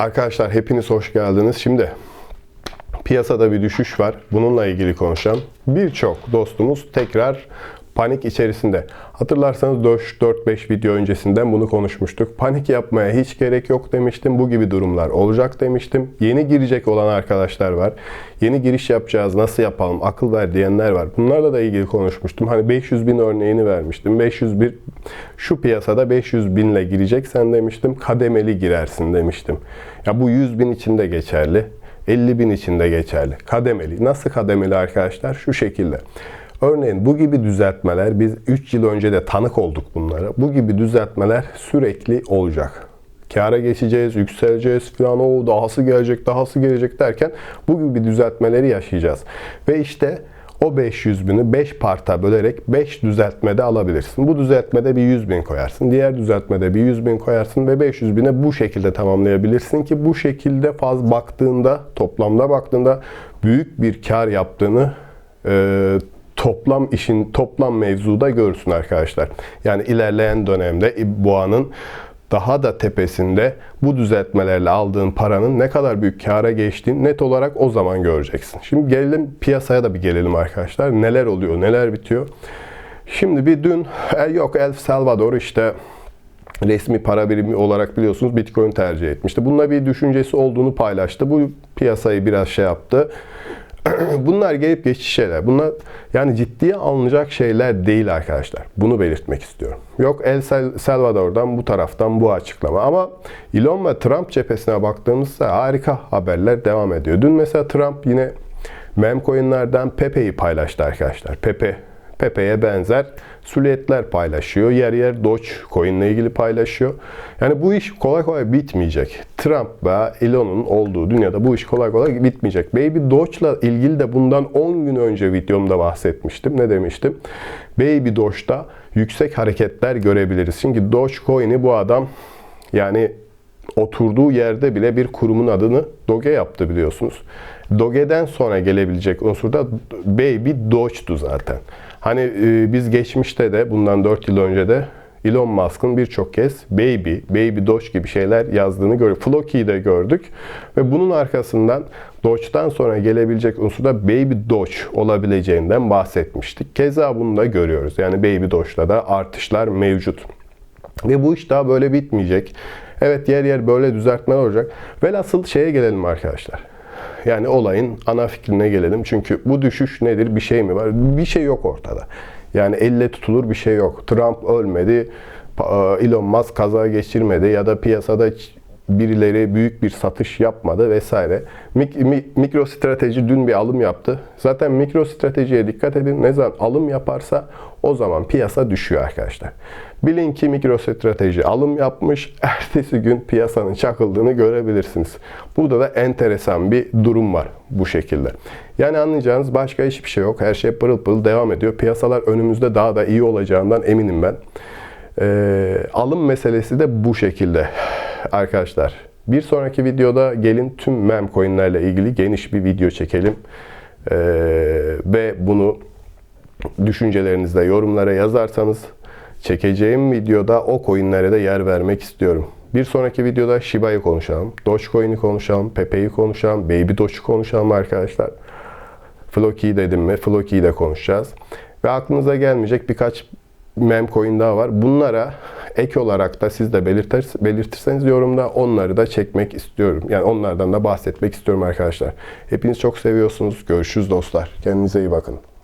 Arkadaşlar hepiniz hoş geldiniz. Şimdi piyasada bir düşüş var. Bununla ilgili konuşan birçok dostumuz tekrar panik içerisinde. Hatırlarsanız 4-5 video öncesinden bunu konuşmuştuk. Panik yapmaya hiç gerek yok demiştim. Bu gibi durumlar olacak demiştim. Yeni girecek olan arkadaşlar var. Yeni giriş yapacağız nasıl yapalım akıl ver diyenler var. Bunlarla da ilgili konuşmuştum. Hani 500 bin örneğini vermiştim. 500 bir şu piyasada 500 binle gireceksen demiştim. Kademeli girersin demiştim. Ya bu 100 bin için de geçerli. 50 bin için de geçerli. Kademeli. Nasıl kademeli arkadaşlar? Şu şekilde. Örneğin bu gibi düzeltmeler biz 3 yıl önce de tanık olduk bunlara. Bu gibi düzeltmeler sürekli olacak. Kâra geçeceğiz, yükseleceğiz falan o dahası gelecek, dahası gelecek derken bu gibi düzeltmeleri yaşayacağız. Ve işte o 500 bini 5 parta bölerek 5 düzeltmede alabilirsin. Bu düzeltmede bir 100 bin koyarsın. Diğer düzeltmede bir 100 bin koyarsın ve 500 bine bu şekilde tamamlayabilirsin ki bu şekilde faz baktığında, toplamda baktığında büyük bir kar yaptığını e, toplam işin toplam mevzuda görsün arkadaşlar. Yani ilerleyen dönemde boğanın daha da tepesinde bu düzeltmelerle aldığın paranın ne kadar büyük kâra geçtiğini net olarak o zaman göreceksin. Şimdi gelelim piyasaya da bir gelelim arkadaşlar. Neler oluyor, neler bitiyor. Şimdi bir dün e, yok El Salvador işte resmi para birimi olarak biliyorsunuz Bitcoin tercih etmişti. Bununla bir düşüncesi olduğunu paylaştı. Bu piyasayı biraz şey yaptı. Bunlar gelip geçici şeyler. Bunlar yani ciddiye alınacak şeyler değil arkadaşlar. Bunu belirtmek istiyorum. Yok El Salvador'dan bu taraftan bu açıklama. Ama Elon ve Trump cephesine baktığımızda harika haberler devam ediyor. Dün mesela Trump yine memcoinlerden Pepe'yi paylaştı arkadaşlar. Pepe Pepe'ye benzer süliyetler paylaşıyor. Yer yer Dogecoin ile ilgili paylaşıyor. Yani bu iş kolay kolay bitmeyecek. Trump ve Elon'un olduğu dünyada bu iş kolay kolay bitmeyecek. Baby Doge'la ilgili de bundan 10 gün önce videomda bahsetmiştim. Ne demiştim? Baby Doge'da yüksek hareketler görebiliriz. Çünkü Dogecoin'i bu adam yani oturduğu yerde bile bir kurumun adını Doge yaptı biliyorsunuz. Doge'den sonra gelebilecek unsur da Baby Doge'du zaten. Hani e, biz geçmişte de bundan 4 yıl önce de Elon Musk'ın birçok kez Baby, Baby Doge gibi şeyler yazdığını gördük. Floki'yi de gördük. Ve bunun arkasından Doge'dan sonra gelebilecek unsur da Baby Doge olabileceğinden bahsetmiştik. Keza bunu da görüyoruz. Yani Baby Doge'da da artışlar mevcut. Ve bu iş daha böyle bitmeyecek. Evet yer yer böyle düzeltme olacak. Velhasıl şeye gelelim arkadaşlar. Yani olayın ana fikrine gelelim. Çünkü bu düşüş nedir? Bir şey mi var? Bir şey yok ortada. Yani elle tutulur bir şey yok. Trump ölmedi. Elon Musk kaza geçirmedi ya da piyasada birileri büyük bir satış yapmadı vesaire. Mik, mi, mikro strateji dün bir alım yaptı. Zaten mikro stratejiye dikkat edin. Ne zaman alım yaparsa o zaman piyasa düşüyor arkadaşlar. Bilin ki mikro strateji alım yapmış. Ertesi gün piyasanın çakıldığını görebilirsiniz. Burada da enteresan bir durum var bu şekilde. Yani anlayacağınız başka hiçbir şey yok. Her şey pırıl pırıl devam ediyor. Piyasalar önümüzde daha da iyi olacağından eminim ben. Ee, alım meselesi de bu şekilde arkadaşlar. Bir sonraki videoda gelin tüm mem coinlerle ilgili geniş bir video çekelim. Ee, ve bunu düşüncelerinizde yorumlara yazarsanız çekeceğim videoda o coinlere de yer vermek istiyorum. Bir sonraki videoda Shiba'yı konuşalım. Dogecoin'i konuşalım. Pepe'yi konuşalım. Baby Doge'u konuşalım arkadaşlar. Floki'yi dedim mi? Floki'yi de konuşacağız. Ve aklınıza gelmeyecek birkaç mem coin daha var. Bunlara ek olarak da siz de belirtir, belirtirseniz yorumda onları da çekmek istiyorum. Yani onlardan da bahsetmek istiyorum arkadaşlar. Hepiniz çok seviyorsunuz. Görüşürüz dostlar. Kendinize iyi bakın.